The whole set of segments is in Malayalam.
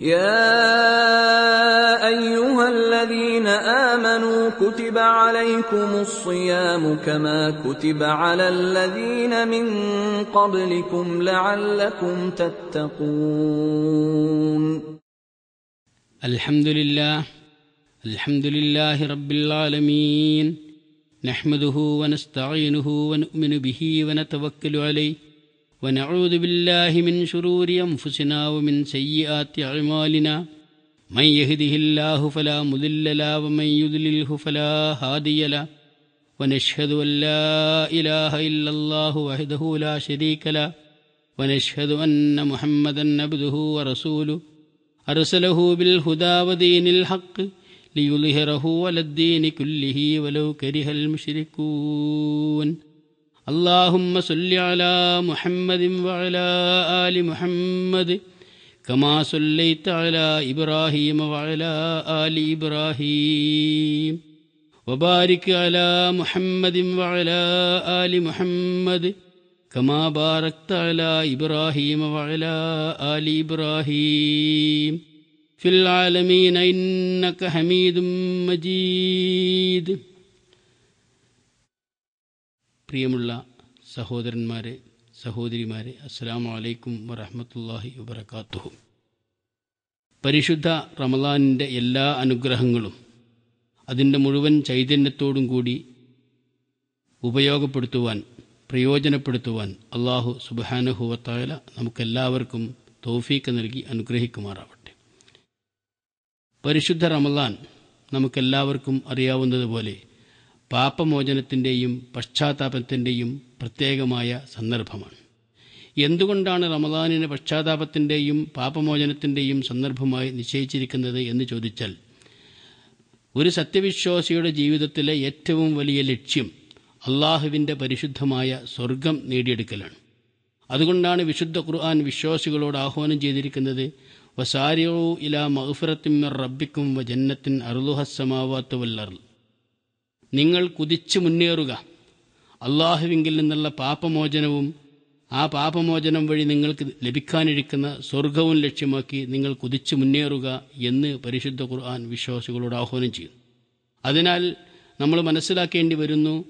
يا أيها الذين آمنوا كتب عليكم الصيام كما كتب على الذين من قبلكم لعلكم تتقون. الحمد لله الحمد لله رب العالمين نحمده ونستعينه ونؤمن به ونتوكل عليه. ونعوذ بالله من شرور أنفسنا ومن سيئات أعمالنا. من يهده الله فلا مضل له ومن يضلله فلا هادي له. ونشهد أن لا إله إلا الله وحده لا شريك له. ونشهد أن محمدا عبده ورسوله. أرسله بالهدى ودين الحق ليظهره على الدين كله ولو كره المشركون. اللهم صل على محمد وعلى آل محمد كما صليت على إبراهيم وعلى آل إبراهيم وبارك على محمد وعلى آل محمد كما باركت على إبراهيم وعلى آل إبراهيم في العالمين إنك حميد مجيد. പ്രിയമുള്ള സഹോദരന്മാരെ സഹോദരിമാരെ അസ്സാം വലൈക്കും വറഹമത്തല്ലാഹി വബർക്കാത്തുഹു പരിശുദ്ധ റമലാനിന്റെ എല്ലാ അനുഗ്രഹങ്ങളും അതിന്റെ മുഴുവൻ ചൈതന്യത്തോടും കൂടി ഉപയോഗപ്പെടുത്തുവാൻ പ്രയോജനപ്പെടുത്തുവാൻ അള്ളാഹു സുബാനഹുവത്തായ നമുക്കെല്ലാവർക്കും തോഫീക്ക് നൽകി അനുഗ്രഹിക്കുമാറാവട്ടെ. പരിശുദ്ധ റമലാൻ നമുക്കെല്ലാവർക്കും അറിയാവുന്നതുപോലെ പാപമോചനത്തിന്റെയും പശ്ചാത്താപത്തിന്റെയും പ്രത്യേകമായ സന്ദർഭമാണ്. എന്തുകൊണ്ടാണ് റമദാനിന് പശ്ചാത്താപത്തിന്റെയും പാപമോചനത്തിന്റെയും സന്ദർഭമായി നിശ്ചയിച്ചിരിക്കുന്നത് എന്ന് ചോദിച്ചാൽ ഒരു സത്യവിശ്വാസിയുടെ ജീവിതത്തിലെ ഏറ്റവും വലിയ ലക്ഷ്യം അള്ളാഹുവിന്റെ പരിശുദ്ധമായ സ്വർഗം നേടിയെടുക്കലാണ്. അതുകൊണ്ടാണ് വിശുദ്ധ ഖുർആൻ വിശ്വാസികളോട് ആഹ്വാനം ചെയ്തിരിക്കുന്നത് വസാരിയോ ഇല മഹുഫറത്തിമർ റബ്ബിക്കും വ ജന്നത്തിൻ അറുലുഹസമാവാത്ത് വല്ലറൽ നിങ്ങൾ കുതിച്ചു മുന്നേറുക. അള്ളാഹുവിങ്കിൽ നിന്നുള്ള പാപമോചനവും ആ പാപമോചനം വഴി നിങ്ങൾക്ക് ലഭിക്കാനിരിക്കുന്ന സ്വർഗവും ലക്ഷ്യമാക്കി നിങ്ങൾ കുതിച്ചു മുന്നേറുക എന്ന് പരിശുദ്ധ ഖുർആൻ വിശ്വാസികളോട് ആഹ്വാനം ചെയ്യും അതിനാൽ നമ്മൾ മനസ്സിലാക്കേണ്ടി വരുന്നു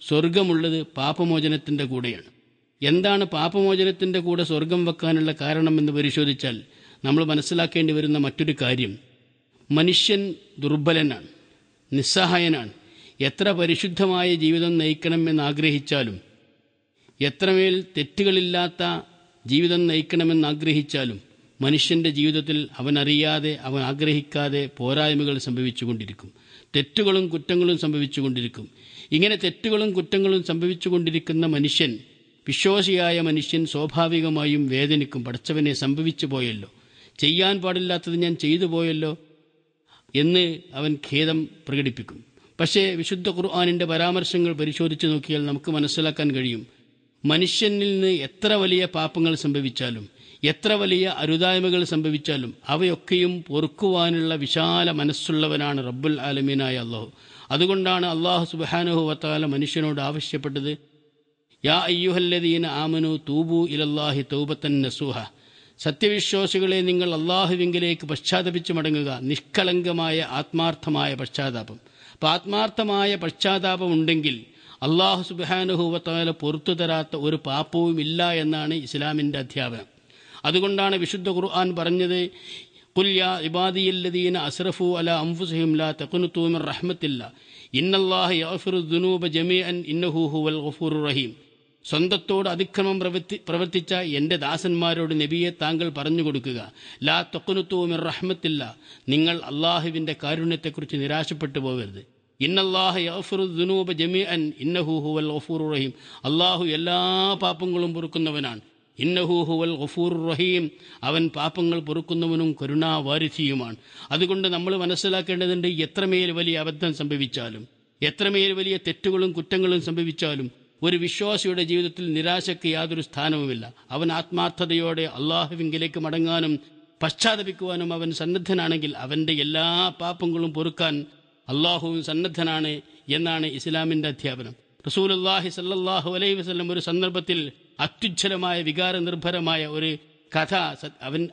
സ്വർഗമുള്ളത് പാപമോചനത്തിന്റെ കൂടെയാണ്. എന്താണ് പാപമോചനത്തിന്റെ കൂടെ സ്വർഗം വെക്കാനുള്ള കാരണമെന്ന് പരിശോധിച്ചാൽ നമ്മൾ മനസ്സിലാക്കേണ്ടി വരുന്ന മറ്റൊരു കാര്യം മനുഷ്യൻ ദുർബലനാണ് നിസ്സഹായനാണ്. എത്ര പരിശുദ്ധമായ ജീവിതം നയിക്കണമെന്ന് ആഗ്രഹിച്ചാലും എത്രമേൽ തെറ്റുകളില്ലാത്ത ജീവിതം നയിക്കണമെന്ന് ആഗ്രഹിച്ചാലും മനുഷ്യന്റെ ജീവിതത്തിൽ അവൻ അറിയാതെ അവൻ ആഗ്രഹിക്കാതെ പോരായ്മകൾ സംഭവിച്ചുകൊണ്ടിരിക്കും. തെറ്റുകളും കുറ്റങ്ങളും സംഭവിച്ചുകൊണ്ടിരിക്കും. ഇങ്ങനെ തെറ്റുകളും കുറ്റങ്ങളും സംഭവിച്ചുകൊണ്ടിരിക്കുന്ന മനുഷ്യൻ വിശ്വാസിയായ മനുഷ്യൻ സ്വാഭാവികമായും വേദനിക്കും. പഠിച്ചവനെ സംഭവിച്ചു പോയല്ലോ. ചെയ്യാൻ പാടില്ലാത്തത് ഞാൻ ചെയ്തു പോയല്ലോ എന്ന് അവൻ ഖേദം പ്രകടിപ്പിക്കും. പക്ഷേ വിശുദ്ധ ഖുർആാനിന്റെ പരാമർശങ്ങൾ പരിശോധിച്ച് നോക്കിയാൽ നമുക്ക് മനസ്സിലാക്കാൻ കഴിയും. മനുഷ്യനിൽ നിന്ന് എത്ര വലിയ പാപങ്ങൾ സംഭവിച്ചാലും എത്ര വലിയ അരുതായ്മകൾ സംഭവിച്ചാലും അവയൊക്കെയും പൊറുക്കുവാനുള്ള വിശാല മനസ്സുള്ളവനാണ് റബ്ബുൽ ആലമീനായ അള്ളാഹു. അതുകൊണ്ടാണ് അള്ളാഹു സുബാനുഹു വത്താല മനുഷ്യനോട് ആവശ്യപ്പെട്ടത് യാ അയ്യുഹല്ലദീന ആമനു തൂബു ഇലല്ലാഹി തൗബത്തൻ നസൂഹ. സത്യവിശ്വാസികളെ നിങ്ങൾ അള്ളാഹുവിങ്കിലേക്ക് പശ്ചാത്തപിച്ച് മടങ്ങുക നിഷ്കളങ്കമായ ആത്മാർത്ഥമായ പശ്ചാത്താപം. അപ്പം ആത്മാർത്ഥമായ പശ്ചാത്താപം ഉണ്ടെങ്കിൽ അള്ളാഹു സുബാനുഹൂവത്താല പുറത്തു തരാത്ത ഒരു പാപ്പവും ഇല്ല എന്നാണ് ഇസ്ലാമിന്റെ അധ്യാപനം. അതുകൊണ്ടാണ് വിശുദ്ധ ഖുർആൻ പറഞ്ഞത് കുല്യ ഇബാദിയല്ലദീന അസ്രഫു അല അംഫുസഹിം ലാ തൂമർ റഹ്മത്തില്ല. ഇന്നല്ലാഹ യഗ്ഫിറു ദുനൂബ ജമീഅൻ ഇന്നഹു ഹുവൽ ഗഫൂറുർ റഹീം. സ്വന്തത്തോട് അതിക്രമം പ്രവർത്തി പ്രവർത്തിച്ച എന്റെ ദാസന്മാരോട് നബിയെ താങ്കൾ പറഞ്ഞു കൊടുക്കുക ലാ തൊക്കുനുത്തുമിർ റഹ്മത്തില്ല. നിങ്ങൾ അള്ളാഹുവിന്റെ കാരുണ്യത്തെക്കുറിച്ച് നിരാശപ്പെട്ടു പോകരുത്. ഇന്നല്ലാഹ യഫുറു ദുനൂബ ജമീ അൻ ഇന്നഹു ഹുവൽ ഗഫൂർ റഹീം. അള്ളാഹു എല്ലാ പാപങ്ങളും പൊറുക്കുന്നവനാണ്. ഇന്നഹൂഹുവൽ ഗഫൂർ റഹീം. അവൻ പാപങ്ങൾ പൊറുക്കുന്നവനും കരുണാവാരിധിയുമാണ്. അതുകൊണ്ട് നമ്മൾ മനസ്സിലാക്കേണ്ടതുണ്ട് എത്രമേൽ വലിയ അബദ്ധം സംഭവിച്ചാലും എത്രമേൽ വലിയ തെറ്റുകളും കുറ്റങ്ങളും സംഭവിച്ചാലും ഒരു വിശ്വാസിയുടെ ജീവിതത്തിൽ നിരാശയ്ക്ക് യാതൊരു സ്ഥാനവുമില്ല. അവൻ ആത്മാർത്ഥതയോടെ അള്ളാഹുവിങ്കിലേക്ക് മടങ്ങാനും പശ്ചാത്തപിക്കുവാനും അവൻ സന്നദ്ധനാണെങ്കിൽ അവന്റെ എല്ലാ പാപങ്ങളും പൊറുക്കാൻ അള്ളാഹുവും സന്നദ്ധനാണ് എന്നാണ് ഇസ്ലാമിന്റെ അധ്യാപനം. റസൂലുല്ലാഹി സല്ലാഹു അലൈഹി വസ്ലം ഒരു സന്ദർഭത്തിൽ അത്യുജ്ജലമായ വികാര നിർഭരമായ ഒരു കഥ അവൻ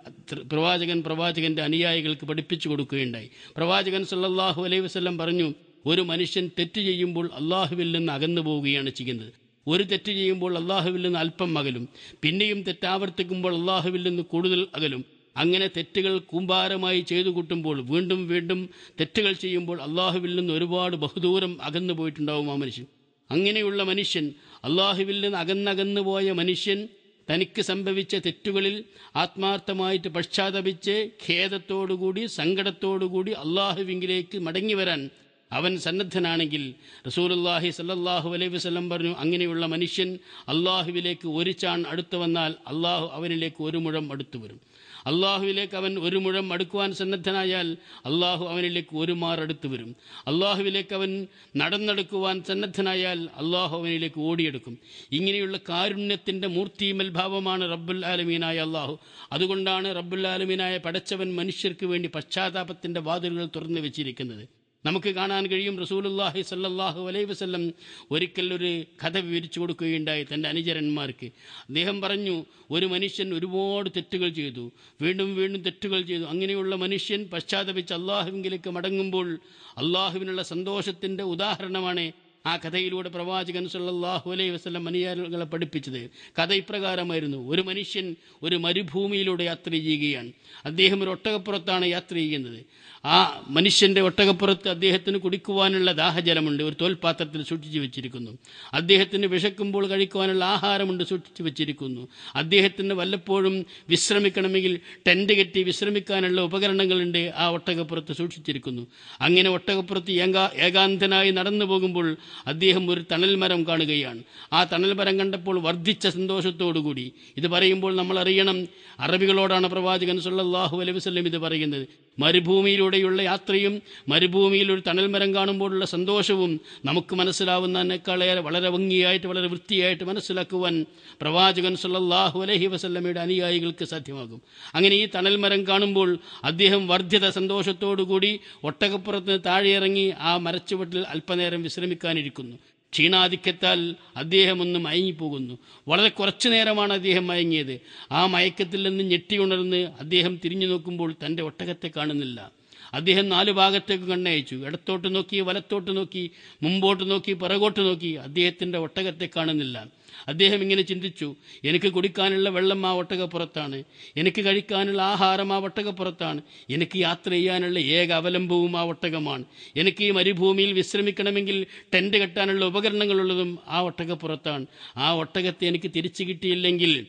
പ്രവാചകൻ പ്രവാചകന്റെ അനുയായികൾക്ക് പഠിപ്പിച്ചു കൊടുക്കുകയുണ്ടായി. പ്രവാചകൻ സല്ലാഹു അലൈഹി വസല്ലം പറഞ്ഞു ഒരു മനുഷ്യൻ തെറ്റ് ചെയ്യുമ്പോൾ അള്ളാഹുവിൽ നിന്ന് അകന്നു പോവുകയാണ് ചെയ്യുന്നത്. ഒരു തെറ്റ് ചെയ്യുമ്പോൾ അള്ളാഹുവിൽ നിന്ന് അല്പം അകലും. പിന്നെയും തെറ്റാവർത്തിക്കുമ്പോൾ അള്ളാഹുവിൽ നിന്ന് കൂടുതൽ അകലും. അങ്ങനെ തെറ്റുകൾ കൂമ്പാരമായി ചെയ്തു കൂട്ടുമ്പോൾ വീണ്ടും വീണ്ടും തെറ്റുകൾ ചെയ്യുമ്പോൾ അള്ളാഹുവിൽ നിന്ന് ഒരുപാട് ബഹുദൂരം അകന്നു പോയിട്ടുണ്ടാവും ആ മനുഷ്യൻ. അങ്ങനെയുള്ള മനുഷ്യൻ അള്ളാഹുവിൽ നിന്ന് അകന്നകന്നു പോയ മനുഷ്യൻ തനിക്ക് സംഭവിച്ച തെറ്റുകളിൽ ആത്മാർത്ഥമായിട്ട് പശ്ചാത്തപിച്ച് ഖേദത്തോടുകൂടി സങ്കടത്തോടുകൂടി അള്ളാഹുവിങ്കിലേക്ക് മടങ്ങി വരാൻ അവൻ സന്നദ്ധനാണെങ്കിൽ റസൂലുല്ലാഹി സല്ലാഹു അലൈഹി വസ്ലം പറഞ്ഞു അങ്ങനെയുള്ള മനുഷ്യൻ അള്ളാഹുവിലേക്ക് ഒരു ചാൺ അടുത്തു വന്നാൽ അള്ളാഹു അവനിലേക്ക് ഒരു മുഴം അടുത്തു വരും. അള്ളാഹുവിലേക്ക് അവൻ ഒരു മുഴം അടുക്കുവാൻ സന്നദ്ധനായാൽ അള്ളാഹു അവനിലേക്ക് ഒരു മാർ അടുത്തു വരും. അള്ളാഹുവിലേക്ക് അവൻ നടന്നെടുക്കുവാൻ സന്നദ്ധനായാൽ അള്ളാഹു അവനിലേക്ക് ഓടിയെടുക്കും. ഇങ്ങനെയുള്ള കാരുണ്യത്തിന്റെ മൂർത്തിമൽ ഭാവമാണ് റബ്ബുൽ ആലമീനായ അള്ളാഹു അതുകൊണ്ടാണ് റബ്ബുൽ ആലമീനായ പടച്ചവൻ മനുഷ്യർക്ക് വേണ്ടി പശ്ചാത്താപത്തിന്റെ വാതിലുകൾ തുറന്നു വെച്ചിരിക്കുന്നത്. നമുക്ക് കാണാൻ കഴിയും. റസൂലുല്ലാഹി സല്ലാഹു അലൈഹി വസല്ലം ഒരിക്കൽ ഒരു കഥ വിവരിച്ചു കൊടുക്കുകയുണ്ടായി തന്റെ അനുചരന്മാർക്ക്. അദ്ദേഹം പറഞ്ഞു ഒരു മനുഷ്യൻ ഒരുപാട് തെറ്റുകൾ ചെയ്തു. വീണ്ടും വീണ്ടും തെറ്റുകൾ ചെയ്തു. അങ്ങനെയുള്ള മനുഷ്യൻ പശ്ചാത്തപിച്ച് അള്ളാഹുവിലേക്ക് മടങ്ങുമ്പോൾ അള്ളാഹുവിനുള്ള സന്തോഷത്തിന്റെ ഉദാഹരണമാണ് ആ കഥയിലൂടെ പ്രവാചകൻ സല്ലല്ലാഹു അലൈഹി വസ്ലം അനുയായികളെ പഠിപ്പിച്ചത്. കഥ ഇപ്രകാരമായിരുന്നു. ഒരു മനുഷ്യൻ ഒരു മരുഭൂമിയിലൂടെ യാത്ര ചെയ്യുകയാണ്. അദ്ദേഹം ഒരു ഒട്ടകപ്പുറത്താണ് യാത്ര ചെയ്യുന്നത്. ആ മനുഷ്യന്റെ ഒട്ടകപ്പുറത്ത് അദ്ദേഹത്തിന് കുടിക്കുവാനുള്ള ദാഹജലമുണ്ട്. ഒരു തോൽപാത്രത്തിൽ സൂക്ഷിച്ചു വെച്ചിരിക്കുന്നു. അദ്ദേഹത്തിന് വിശക്കുമ്പോൾ കഴിക്കുവാനുള്ള ആഹാരമുണ്ട് സൂക്ഷിച്ചു വെച്ചിരിക്കുന്നു. അദ്ദേഹത്തിന് വല്ലപ്പോഴും വിശ്രമിക്കണമെങ്കിൽ ടെന്റ് കെട്ടി വിശ്രമിക്കാനുള്ള ഉപകരണങ്ങളുണ്ട് ആ ഒട്ടകപ്പുറത്ത് സൂക്ഷിച്ചിരിക്കുന്നു. അങ്ങനെ ഒട്ടകപ്പുറത്ത് ഏകാ ഏകാന്തനായി നടന്നു പോകുമ്പോൾ അദ്ദേഹം ഒരു തണൽ മരം കാണുകയാണ്. ആ തണൽ മരം കണ്ടപ്പോൾ വർദ്ധിച്ച സന്തോഷത്തോടുകൂടി ഇത് പറയുമ്പോൾ നമ്മൾ അറിയണം അറബികളോടാണ് പ്രവാചകൻ സല്ലാഹു അലൈവിസ്ലം ഇത് പറയുന്നത്. മരുഭൂമിയിലൂടെയുള്ള യാത്രയും മരുഭൂമിയിൽ ഒരു തണൽമരം കാണുമ്പോഴുള്ള സന്തോഷവും നമുക്ക് മനസ്സിലാവുന്നതിനേക്കാളേറെ വളരെ ഭംഗിയായിട്ട് വളരെ വൃത്തിയായിട്ട് മനസ്സിലാക്കുവാൻ പ്രവാചകൻ സല്ലല്ലാഹു അലഹി വസല്ലമയുടെ അനുയായികൾക്ക് സാധ്യമാകും. അങ്ങനെ ഈ തണൽമരം കാണുമ്പോൾ അദ്ദേഹം വർദ്ധിത സന്തോഷത്തോടുകൂടി ഒട്ടകപ്പുറത്ത് താഴെയിറങ്ങി ആ മരച്ചുവട്ടിൽ അല്പനേരം വിശ്രമിക്കാനിരിക്കുന്നു. ക്ഷീണാധിക്യത്താൽ അദ്ദേഹം ഒന്ന് മയങ്ങിപ്പോകുന്നു. വളരെ കുറച്ചു നേരമാണ് അദ്ദേഹം മയങ്ങിയത്. ആ മയക്കത്തിൽ നിന്ന് ഞെട്ടിയുണർന്ന് അദ്ദേഹം തിരിഞ്ഞു നോക്കുമ്പോൾ തന്റെ ഒട്ടകത്തെ കാണുന്നില്ല. അദ്ദേഹം നാല് ഭാഗത്തേക്ക് കണ്ണയച്ചു. ഇടത്തോട്ട് നോക്കി വലത്തോട്ട് നോക്കി മുമ്പോട്ട് നോക്കി പിറകോട്ട് നോക്കി. അദ്ദേഹത്തിന്റെ ഒട്ടകത്തെ കാണുന്നില്ല. അദ്ദേഹം ഇങ്ങനെ ചിന്തിച്ചു എനിക്ക് കുടിക്കാനുള്ള വെള്ളം ആ ഒട്ടകപ്പുറത്താണ്. എനിക്ക് കഴിക്കാനുള്ള ആഹാരം ആ ഒട്ടകപ്പുറത്താണ്. എനിക്ക് യാത്ര ചെയ്യാനുള്ള ഏക അവലംബവും ആ ഒട്ടകമാണ്. എനിക്ക് ഈ മരുഭൂമിയിൽ വിശ്രമിക്കണമെങ്കിൽ ടെന്റ് കെട്ടാനുള്ള ഉപകരണങ്ങളുള്ളതും ആ ഒട്ടകപ്പുറത്താണ്. ആ ഒട്ടകത്തെ എനിക്ക് തിരിച്ചു കിട്ടിയില്ലെങ്കിൽ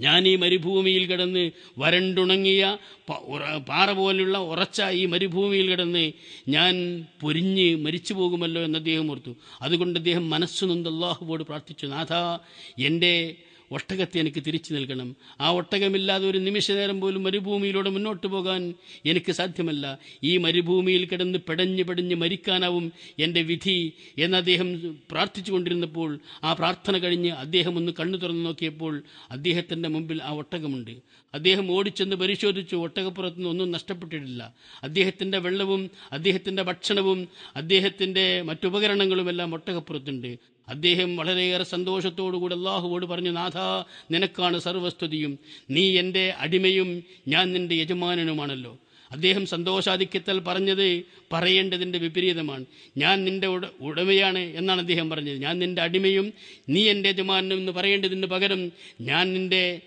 ഞാൻ ഈ മരുഭൂമിയിൽ കിടന്ന് വരണ്ടുണങ്ങിയ പാറ പോലുള്ള ഉറച്ച ഈ മരുഭൂമിയിൽ കിടന്ന് ഞാൻ പൊരിഞ്ഞ് മരിച്ചു പോകുമല്ലോ എന്ന് അദ്ദേഹം ഓർത്തു. അതുകൊണ്ട് അദ്ദേഹം മനസ്സു നൊന്ത് അള്ളാഹുവോട് പ്രാർത്ഥിച്ചു നാഥ എന്റെ ഒട്ടകത്തെ എനിക്ക് തിരിച്ചു നൽകണം. ആ ഒട്ടകമില്ലാതെ ഒരു നിമിഷ നേരം പോലും മരുഭൂമിയിലൂടെ മുന്നോട്ട് പോകാൻ എനിക്ക് സാധ്യമല്ല. ഈ മരുഭൂമിയിൽ കിടന്ന് പെടഞ്ഞ് പെടഞ്ഞ് മരിക്കാനാവും എന്റെ വിധി എന്ന് അദ്ദേഹം പ്രാർത്ഥിച്ചു കൊണ്ടിരുന്നപ്പോൾ ആ പ്രാർത്ഥന കഴിഞ്ഞ് അദ്ദേഹം ഒന്ന് കണ്ണു തുറന്നു നോക്കിയപ്പോൾ അദ്ദേഹത്തിന്റെ മുമ്പിൽ ആ ഒട്ടകമുണ്ട്. അദ്ദേഹം ഓടിച്ചെന്ന് പരിശോധിച്ചു ഒട്ടകപ്പുറത്ത് നിന്ന് ഒന്നും നഷ്ടപ്പെട്ടിട്ടില്ല. അദ്ദേഹത്തിന്റെ വെള്ളവും അദ്ദേഹത്തിന്റെ ഭക്ഷണവും അദ്ദേഹത്തിന്റെ മറ്റുപകരണങ്ങളുമെല്ലാം ഒട്ടകപ്പുറത്തുണ്ട്. അദ്ദേഹം വളരെയേറെ സന്തോഷത്തോടുകൂടി അള്ളാഹുവോട് പറഞ്ഞു നാഥ നിനക്കാണ് സർവസ്തുതിയും. നീ എന്റെ അടിമയും ഞാൻ നിന്റെ യജമാനനുമാണല്ലോ. അദ്ദേഹം സന്തോഷാധിക്യത്താൽ പറഞ്ഞത് പറയേണ്ടതിന്റെ വിപരീതമാണ്. ഞാൻ നിന്റെ ഉട ഉടമയാണ് എന്നാണ് അദ്ദേഹം പറഞ്ഞത്. ഞാൻ നിന്റെ അടിമയും നീ എന്റെ യജമാനും എന്ന് പറയേണ്ടതിന് പകരം ഞാൻ നിന്റെ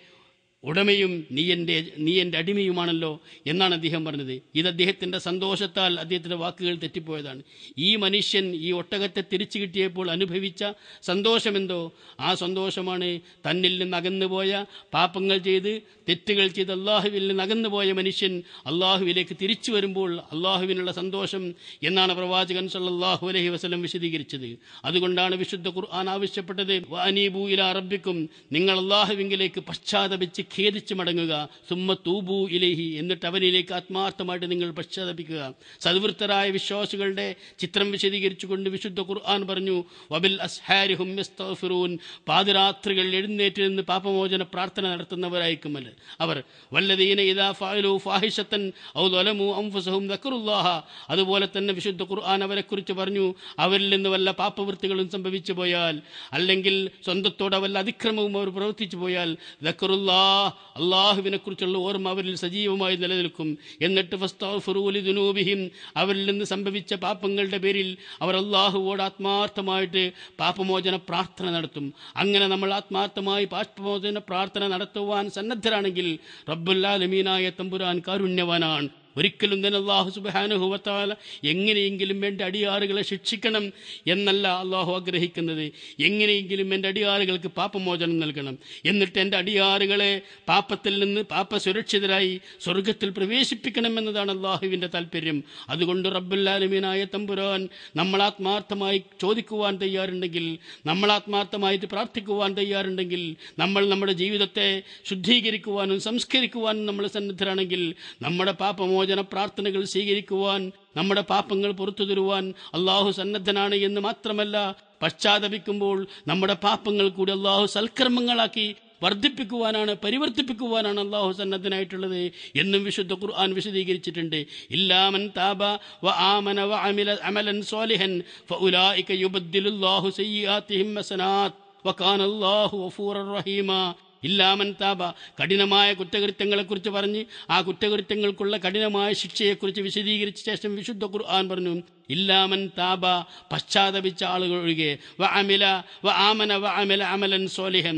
ഉടമയും നീ എന്റെ നീ എന്റെ അടിമയുമാണല്ലോ എന്നാണ് അദ്ദേഹം പറഞ്ഞത്. ഇത് അദ്ദേഹത്തിന്റെ സന്തോഷത്താൽ അദ്ദേഹത്തിന്റെ വാക്കുകൾ തെറ്റിപ്പോയതാണ്. ഈ മനുഷ്യൻ ഈ ഒട്ടകത്തെ തിരിച്ചു കിട്ടിയപ്പോൾ അനുഭവിച്ച സന്തോഷമെന്തോ? ആ സന്തോഷമാണ് തന്നിൽ നിന്ന് അകന്നുപോയ പാപങ്ങൾ ചെയ്ത് തെറ്റുകൾ ചെയ്ത് അള്ളാഹുവിൽ നിന്ന് അകന്നുപോയ മനുഷ്യൻ അള്ളാഹുവിലേക്ക് തിരിച്ചു വരുമ്പോൾ അള്ളാഹുവിനുള്ള സന്തോഷം എന്നാണ് പ്രവാചകൻ സല്ലാഹു അലഹി വസ്ലം വിശദീകരിച്ചത്. അതുകൊണ്ടാണ് വിശുദ്ധ ഖുർആൻ ആവശ്യപ്പെട്ടത് വാനീബു ഇലാ റബ്ബിക്കും നിങ്ങൾ അള്ളാഹുവിങ്കിലേക്ക് പശ്ചാത്തപിച്ച് ഖേദിച്ച് മടങ്ങുക. സുമ്മ തൂബു ഇലേഹി. എന്നിട്ട് അവനിലേക്ക് ആത്മാർത്ഥമായിട്ട് നിങ്ങൾ പശ്ചാത്തപിക്കുക. സദ്വൃത്തരായ വിശ്വാസികളുടെ ചിത്രം വിശദീകരിച്ചുകൊണ്ട് വിശുദ്ധ ഖുർആൻ പറഞ്ഞു വബിൽ അസ്ഹാരി യസ്തഗ്ഫിറൂൻ. പാതിരാത്രികൾ എഴുന്നേറ്റ് നിന്ന് പാപമോചന പ്രാർത്ഥന നടത്തുന്നവരായിരിക്കുമല്ല. അവർ വല്ലദീന ഇതാ ഫഅലു ഫാഹിഷത്തൻ ഔ ളലമു അൻഫുസഹും ദക്കറുല്ലാഹ അതുപോലെ തന്നെ വിശുദ്ധ ഖുർആൻ അവരെക്കുറിച്ച് പറഞ്ഞു അവരിൽ നിന്ന് വല്ല പാപവൃത്തികളും സംഭവിച്ചു പോയാൽ അല്ലെങ്കിൽ സ്വന്തത്തോടെ വല്ല അതിക്രമവും അവർ പ്രവർത്തിച്ചു പോയാൽ ദക്കറുല്ലാ അള്ളാഹുവിനെ കുറിച്ചുള്ള ഓർമ്മ അവരിൽ സജീവമായി നിലനിൽക്കും. എന്നിട്ട് ഫസ്തഗ്ഫിറൂ ലിദുനൂബിഹിം അവരിൽ നിന്ന് സംഭവിച്ച പാപങ്ങളുടെ പേരിൽ അവർ അള്ളാഹുവോട് ആത്മാർത്ഥമായിട്ട് പാപമോചന പ്രാർത്ഥന നടത്തും. അങ്ങനെ നമ്മൾ ആത്മാർത്ഥമായി പാപമോചന പ്രാർത്ഥന നടത്തുവാൻ സന്നദ്ധരാണെങ്കിൽ റബ്ബുല്ലാലമീനായ തമ്പുരാൻ കാരുണ്യവാനാണ്. ഒരിക്കലും തന്നെ അള്ളാഹു സുബാനുഹുവത്താല എങ്ങനെയെങ്കിലും എന്റെ അടിയാറുകളെ ശിക്ഷിക്കണം എന്നല്ല അള്ളാഹു ആഗ്രഹിക്കുന്നത്. എങ്ങനെയെങ്കിലും എന്റെ അടിയാറുകൾക്ക് പാപമോചനം നൽകണം. എന്നിട്ട് എന്റെ അടിയാറുകളെ പാപത്തിൽ നിന്ന് പാപ സുരക്ഷിതരായി സ്വർഗത്തിൽ പ്രവേശിപ്പിക്കണം എന്നതാണ് അള്ളാഹുവിന്റെ താല്പര്യം അതുകൊണ്ട് റബ്ബുല്ലാലുമീനായ തമ്പുരാൻ നമ്മൾ ആത്മാർത്ഥമായി ചോദിക്കുവാൻ തയ്യാറുണ്ടെങ്കിൽ നമ്മൾ ആത്മാർത്ഥമായിട്ട് പ്രാർത്ഥിക്കുവാൻ തയ്യാറുണ്ടെങ്കിൽ നമ്മൾ നമ്മുടെ ജീവിതത്തെ ശുദ്ധീകരിക്കുവാനും സംസ്കരിക്കുവാനും നമ്മൾ സന്നദ്ധരാണെങ്കിൽ നമ്മുടെ പാപമോ മോചന പ്രാർത്ഥനകൾ സ്വീകരിക്കുവാൻ നമ്മുടെ പാപങ്ങൾ പുറത്തു തരുവാൻ അള്ളാഹു സന്നദ്ധനാണ് എന്ന് മാത്രമല്ല പശ്ചാത്തപിക്കുമ്പോൾ നമ്മുടെ പാപങ്ങൾ കൂടി അള്ളാഹു സൽക്കർമ്മങ്ങളാക്കി വർദ്ധിപ്പിക്കുവാനാണ് പരിവർത്തിപ്പിക്കുവാനാണ് അള്ളാഹു സന്നദ്ധനായിട്ടുള്ളത് എന്നും വിശുദ്ധ ഖുർആൻ വിശദീകരിച്ചിട്ടുണ്ട്. ഇല്ലാമൻ താബ വ ആമന വ അമില അമലൻ സ്വാലിഹൻ ഫഉലായിക യുബദ്ദിലുല്ലാഹു സയ്യിആതിഹിം ഹസനാത് വകാന അല്ലാഹു റഹീമ. ഇല്ലാമൻ താപ. കഠിനമായ കുറ്റകൃത്യങ്ങളെക്കുറിച്ച് പറഞ്ഞ് ആ കുറ്റകൃത്യങ്ങൾക്കുള്ള കഠിനമായ ശിക്ഷയെക്കുറിച്ച് വിശദീകരിച്ച ശേഷം വിശുദ്ധ ഖുർആൻ പറഞ്ഞു ഇല്ലാമൻ താബ പശ്ചാത്തപിച്ച ആളുകൾ ഒഴികെ വ അമില വ ആമന വ അമില അമലൻ സോലിഹൻ.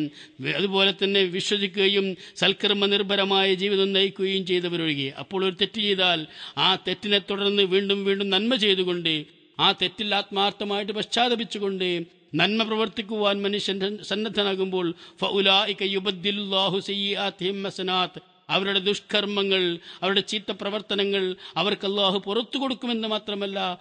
അതുപോലെ തന്നെ വിശ്വസിക്കുകയും സൽക്കർമ്മ നിർഭരമായ ജീവിതം നയിക്കുകയും ചെയ്തവരൊഴികെ അപ്പോൾ ഒരു തെറ്റ് ചെയ്താൽ ആ തെറ്റിനെ തുടർന്ന് വീണ്ടും വീണ്ടും നന്മ ചെയ്തുകൊണ്ട് ആ തെറ്റിൽ ആത്മാർത്ഥമായിട്ട് പശ്ചാത്തപിച്ചുകൊണ്ട് നന്മ പ്രവർത്തിക്കുവാൻ മനുഷ്യൻ സന്നദ്ധനാകുമ്പോൾ അവരുടെ ദുഷ്കർമ്മങ്ങൾ അവരുടെ ചീത്ത പ്രവർത്തനങ്ങൾ അവർക്ക് അള്ളാഹു പുറത്തു കൊടുക്കുമെന്ന് മാത്രമല്ല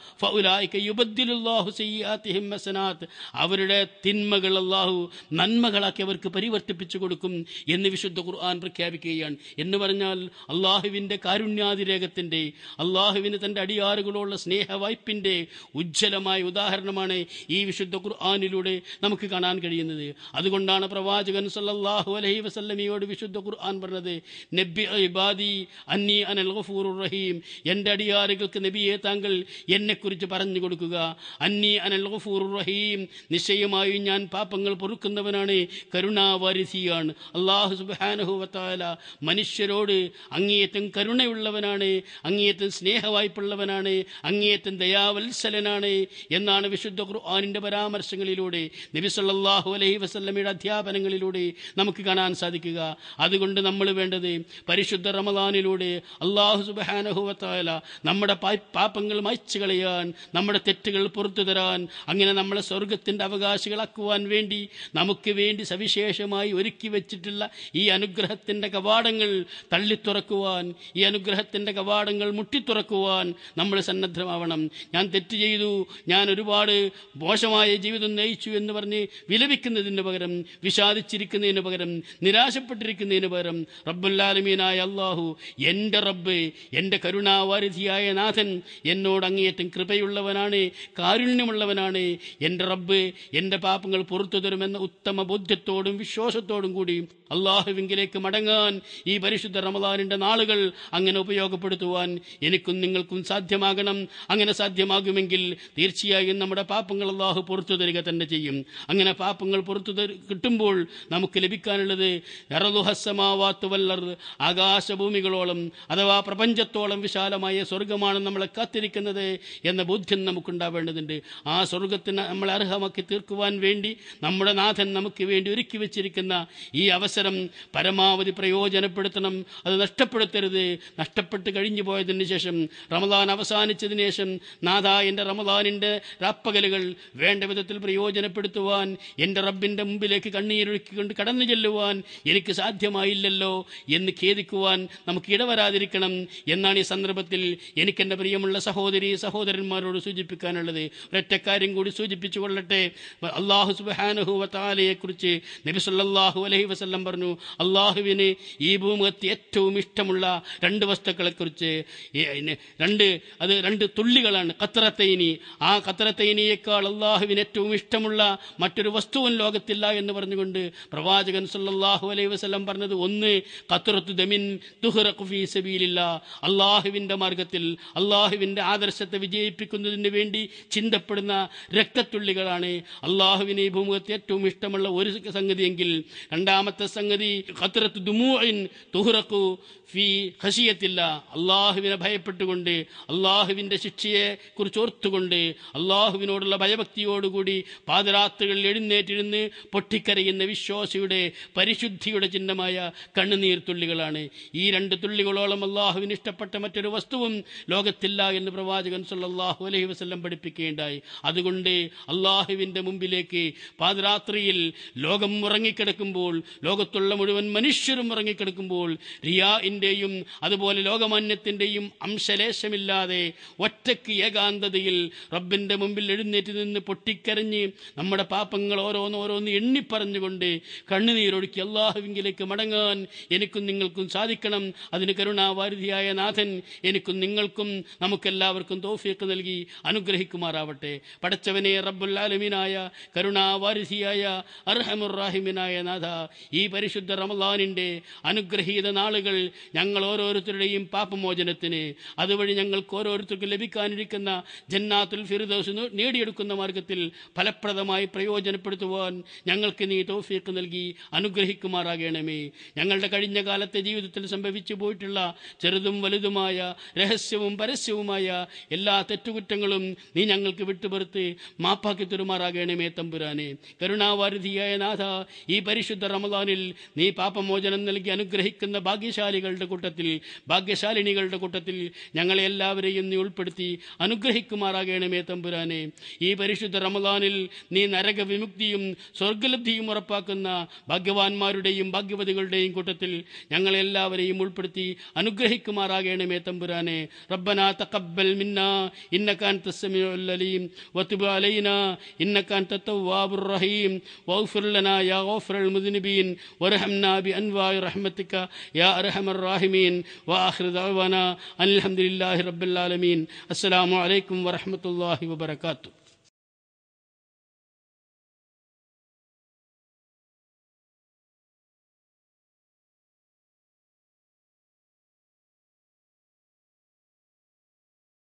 അവരുടെ തിന്മകൾ അള്ളാഹു നന്മകളാക്കി അവർക്ക് പരിവർത്തിപ്പിച്ചു കൊടുക്കും എന്ന് വിശുദ്ധ ഖുർആൻ പ്രഖ്യാപിക്കുകയാണ്. എന്ന് പറഞ്ഞാൽ അള്ളാഹുവിന്റെ കാരുണ്യാതിരേഖത്തിന്റെ അള്ളാഹുവിന് തന്റെ അടിയാറുകളോടുള്ള സ്നേഹവായ്പിന്റെ ഉജ്ജ്വലമായ ഉദാഹരണമാണ് ഈ വിശുദ്ധ ഖുർആാനിലൂടെ നമുക്ക് കാണാൻ കഴിയുന്നത്. അതുകൊണ്ടാണ് പ്രവാചകൻ സല്ലാഹു അലഹി വസല്ലമിയോട് വിശുദ്ധ ഖുർആൻ പറഞ്ഞത് നബി ഇബാദി അന്നി അനൽ ഗഫൂറുർ റഹീം. എന്റെ അടിയാറുകൾക്ക് നബിയെ താങ്കൾ എന്നെക്കുറിച്ച് പറഞ്ഞു കൊടുക്കുക. അന്നി അനൽ ഗഫൂറുർ റഹീം നിശ്ചയമായും ഞാൻ പാപങ്ങൾ പൊറുക്കുന്നവനാണ് കരുണാവാരിസിയാണ് അള്ളാഹു സുബ്ഹാനഹു വതആല മനുഷ്യരോട് അങ്ങേയറ്റം കരുണയുള്ളവനാണ് അങ്ങേയറ്റം സ്നേഹവായ്പുള്ളവനാണ് അങ്ങേയറ്റം ദയാവത്സലനാണ് എന്നാണ് വിശുദ്ധ ഖുർആാനിന്റെ പരാമർശങ്ങളിലൂടെ നബി സല്ലല്ലാഹു അലൈഹി വസല്ലമയുടെ അധ്യാപനങ്ങളിലൂടെ നമുക്ക് കാണാൻ സാധിക്കുക. അതുകൊണ്ട് നമ്മൾ വേണ്ടത് പരിശുദ്ധ റമദാനിലൂടെ അള്ളാഹു സുബാനഹുവത്തായ നമ്മുടെ പാപങ്ങൾ മായ്ച്ചു കളയാൻ നമ്മുടെ തെറ്റുകൾ പുറത്തു തരാൻ അങ്ങനെ നമ്മളെ സ്വർഗത്തിന്റെ അവകാശികളാക്കുവാൻ വേണ്ടി നമുക്ക് വേണ്ടി സവിശേഷമായി ഒരുക്കി വെച്ചിട്ടുള്ള ഈ അനുഗ്രഹത്തിന്റെ കവാടങ്ങൾ തള്ളി തള്ളിത്തുറക്കുവാൻ ഈ അനുഗ്രഹത്തിന്റെ കവാടങ്ങൾ മുട്ടി മുട്ടിത്തുറക്കുവാൻ നമ്മൾ സന്നദ്ധമാവണം. ഞാൻ തെറ്റ് ചെയ്തു ഞാൻ ഒരുപാട് മോശമായ ജീവിതം നയിച്ചു എന്ന് പറഞ്ഞ് വിലപിക്കുന്നതിന് പകരം വിഷാദിച്ചിരിക്കുന്നതിന് പകരം നിരാശപ്പെട്ടിരിക്കുന്നതിന് പകരം റബ്ബുല്ലാലമീനായ അള്ളാഹു എന്റെ റബ്ബ് എന്റെ കരുണാവാരിധിയായ നാഥൻ എന്നോട് അങ്ങേയറ്റം കൃപയുള്ളവനാണ് കാരുണ്യമുള്ളവനാണ്. എന്റെ റബ്ബ് എന്റെ പാപങ്ങൾ പുറത്തു തരുമെന്ന ഉത്തമ ബോധ്യത്തോടും വിശ്വാസത്തോടും കൂടി അള്ളാഹുവിങ്കിലേക്ക് മടങ്ങാൻ ഈ പരിശുദ്ധ റമദാനിന്റെ നാളുകൾ അങ്ങനെ ഉപയോഗപ്പെടുത്തുവാൻ എനിക്കും നിങ്ങൾക്കും സാധ്യമാകണം. അങ്ങനെ സാധ്യമാകുമെങ്കിൽ തീർച്ചയായും നമ്മുടെ പാപങ്ങൾ അള്ളാഹു പുറത്തു തരിക തന്നെ ചെയ്യും. അങ്ങനെ പാപങ്ങൾ പുറത്തു കിട്ടുമ്പോൾ നമുക്ക് ലഭിക്കാനുള്ളത് എറലുഹസമാവാത്തു വല്ലർ ആകാശഭൂമികളോളം അഥവാ പ്രപഞ്ചത്തോളം വിശാലമായ സ്വർഗമാണ് നമ്മളെ കാത്തിരിക്കുന്നത് എന്ന ബോധ്യം നമുക്കുണ്ടാവേണ്ടതുണ്ട്. ആ സ്വർഗത്തിന് നമ്മൾ അർഹമാക്കി തീർക്കുവാൻ വേണ്ടി നമ്മുടെ നാഥൻ നമുക്ക് വേണ്ടി ഒരുക്കി വെച്ചിരിക്കുന്ന ഈ അവസരം പരമാവധി പ്രയോജനപ്പെടുത്തണം. അത് നഷ്ടപ്പെടുത്തരുത്. നഷ്ടപ്പെട്ട് കഴിഞ്ഞു പോയതിന് ശേഷം റമദാൻ അവസാനിച്ചതിന് ശേഷം നാഥ എന്റെ റമദാനിന്റെ രാപ്പകലുകൾ വേണ്ട വിധത്തിൽ പ്രയോജനപ്പെടുത്തുവാൻ എന്റെ റബ്ബിന്റെ മുമ്പിലേക്ക് കണ്ണീരൊഴുക്കിക്കൊണ്ട് കടന്നു ചെല്ലുവാൻ എനിക്ക് സാധ്യമായില്ലല്ലോ എന്ന് ഖേദിക്കുവാൻ നമുക്ക് ഇടവരാതിരിക്കണം എന്നാണ് ഈ സന്ദർഭത്തിൽ എനിക്കെന്റെ പ്രിയമുള്ള സഹോദരി സഹോദരന്മാരോട് സൂചിപ്പിക്കാനുള്ളത്. ഒരൊറ്റ കാര്യം കൂടി സൂചിപ്പിച്ചു കൊള്ളട്ടെ. അള്ളാഹു സുബാനഹു കുറിച്ച് നബിസുല്ലാഹു അലഹി വസല്ലം പറഞ്ഞു അള്ളാഹുവിന് ഈ ഭൂമുഖത്ത് ഏറ്റവും ഇഷ്ടമുള്ള രണ്ട് വസ്തുക്കളെക്കുറിച്ച് രണ്ട് അത് രണ്ട് തുള്ളികളാണ് കത്രത്തൈനി. ആ കത്രത്തൈനിയേക്കാൾ അള്ളാഹുവിന് ഏറ്റവും ഇഷ്ടമുള്ള മറ്റൊരു വസ്തുവും ലോകത്തില്ല എന്ന് പറഞ്ഞുകൊണ്ട് പ്രവാചകൻ സല്ലല്ലാഹു അലൈഹി വസല്ലം പറഞ്ഞത് ഒന്ന് കത്തുറ അള്ളാഹുവിന്റെ മാർഗത്തിൽ അള്ളാഹുവിന്റെ ആദർശത്തെ വിജയിപ്പിക്കുന്നതിന് വേണ്ടി ചിന്തപ്പെടുന്ന രക്തത്തുള്ളികളാണ് അള്ളാഹുവിന് ഈ ഭൂമുഖത്ത് ഏറ്റവും ഇഷ്ടമുള്ള ഒരു സംഗതിയെങ്കിൽ രണ്ടാമത്തെ സംഗതി ഖത്റത്തു ദുമൂഇൻ തുഹറഖു ഫി ഖശിയത്തില്ല. അള്ളാഹുവിനെ ഭയപ്പെട്ടുകൊണ്ട് അള്ളാഹുവിന്റെ ശിക്ഷയെ കുറിച്ച് ഓർത്തുകൊണ്ട് അള്ളാഹുവിനോടുള്ള ഭയഭക്തിയോടുകൂടി പാദരാത്രികളിൽ എഴുന്നേറ്റിരുന്ന് പൊട്ടിക്കരയുന്ന വിശ്വാസിയുടെ പരിശുദ്ധിയുടെ ചിഹ്നമായ കണ്ണുനീർ തുള്ളികളാണ് ഈ രണ്ട് തുള്ളികളോളം അള്ളാഹുവിന് ഇഷ്ടപ്പെട്ട മറ്റൊരു വസ്തുവും ലോകത്തില്ല എന്ന് പ്രവാചകൻ സല്ലല്ലാഹു അലഹി വസല്ലം പഠിപ്പിക്കുകയുണ്ടായി അതുകൊണ്ട് അള്ളാഹുവിന്റെ മുമ്പിലേക്ക് പാതിരാത്രിയിൽ ലോകം ഉറങ്ങിക്കിടക്കുമ്പോൾ ലോകത്തുള്ള മുഴുവൻ മനുഷ്യരും ഉറങ്ങിക്കിടക്കുമ്പോൾ റിയാഇന്റെയും അതുപോലെ ലോകമാന്യത്തിന്റെയും അംശലേശമില്ലാതെ ഒറ്റയ്ക്ക് ഏകാന്തതയിൽ റബ്ബിന്റെ മുമ്പിൽ എഴുന്നേറ്റ് നിന്ന് പൊട്ടിക്കരഞ്ഞ് നമ്മുടെ പാപങ്ങൾ ഓരോന്നോരോന്ന് എണ്ണിപ്പറഞ്ഞുകൊണ്ട് കണ്ണുനീരൊഴുക്കി അള്ളാഹുവിങ്കിലേക്ക് മടങ്ങാൻ എനിക്കും നിങ്ങൾക്കും സാധിക്കണം. അതിന് കരുണാവാരിധിയായ നാഥൻ എനിക്കും നിങ്ങൾക്കും നമുക്കെല്ലാവർക്കും തോഫിയൊക്കെ നൽകി അനുഗ്രഹിക്കുമാറാവട്ടെ. പടച്ചവനെ റബ്ബുൽ ആലമീനായ കരുണാവാരിധിയായ അർഹമുറാഹിമിനായ നാഥ ഈ പരിശുദ്ധ റമദാനിന്റെ അനുഗ്രഹീത നാളുകൾ ഞങ്ങൾ ഓരോരുത്തരുടെയും പാപമോചനത്തിന് അതുവഴി ഞങ്ങൾക്ക് ഓരോരുത്തർക്കും ലഭിക്കാനിരിക്കുന്ന ജന്നാത്തുൽ ഫിറുദോസ് നേടിയെടുക്കുന്ന മാർഗത്തിൽ ഫലപ്രദമായി പ്രയോജനപ്പെടുത്തുവാൻ ഞങ്ങൾക്ക് നീ തോഫിയൊക്കെ നൽകി അനുഗ്രഹിക്കുമാറാകണമേ. ഞങ്ങളുടെ കഴിഞ്ഞ കാലത്തെ ജീവിതത്തിൽ സംഭവിച്ചു പോയിട്ടുള്ള ചെറുതും വലുതുമായ രഹസ്യവും പരസ്യവുമായ എല്ലാ തെറ്റുകുറ്റങ്ങളും നീ ഞങ്ങൾക്ക് വിട്ടുപുറത്ത് മാപ്പാക്കി തരുമാറാകണമേ തമ്പുരാനെ. കരുണാവാരുധിയായ നാഥ ഈ പരിശുദ്ധ റമദാനിൽ നീ പാപമോചനം നൽകി അനുഗ്രഹിക്കുന്ന ഭാഗ്യശാലികളുടെ കൂട്ടത്തിൽ ഭാഗ്യശാലിനികളുടെ കൂട്ടത്തിൽ ഞങ്ങളെ എല്ലാവരെയും നീ ഉൾപ്പെടുത്തി അനുഗ്രഹിക്കുമാറാകണമേ തമ്പുരാനെ. ഈ പരിശുദ്ധ റമദാനിൽ നീ നരക വിമുക്തിയും സ്വർഗലബ്ധിയും ഉറപ്പാക്കുന്ന ഭാഗ്യവാന്മാരുടെയും ഭാഗ്യവതികളുടെയും കൂട്ടത്തിൽ ഞങ്ങളെ എല്ലാവരെയും ഉൾപ്പെടുത്തി അനുഗ്രഹിക്കുമാറാകണമേ തമ്പുരാനെ. റബ്ബന തഖബ്ബൽ മിന്നാ ഇന്നക അൻത സമീഉൽ അലീം വതുബ് അലൈനാ ഇന്നക അൻത തവ്വാബുർ റഹീം വഗ്ഫിർ ലനാ യാ ഗാഫിറൽ മുദ്നിബീൻ വർഹംനാ ബിഅൻവാഇ റഹ്മതിക യാ അർഹമർ റാഹിമീൻ വആഖിറു ദഅവാന അൽഹംദുലില്ലാഹി റബ്ബിൽ ആലമീൻ. അസ്സലാമു അലൈക്കും വറഹ്മത്തുള്ളാഹി വബറകാതുഹു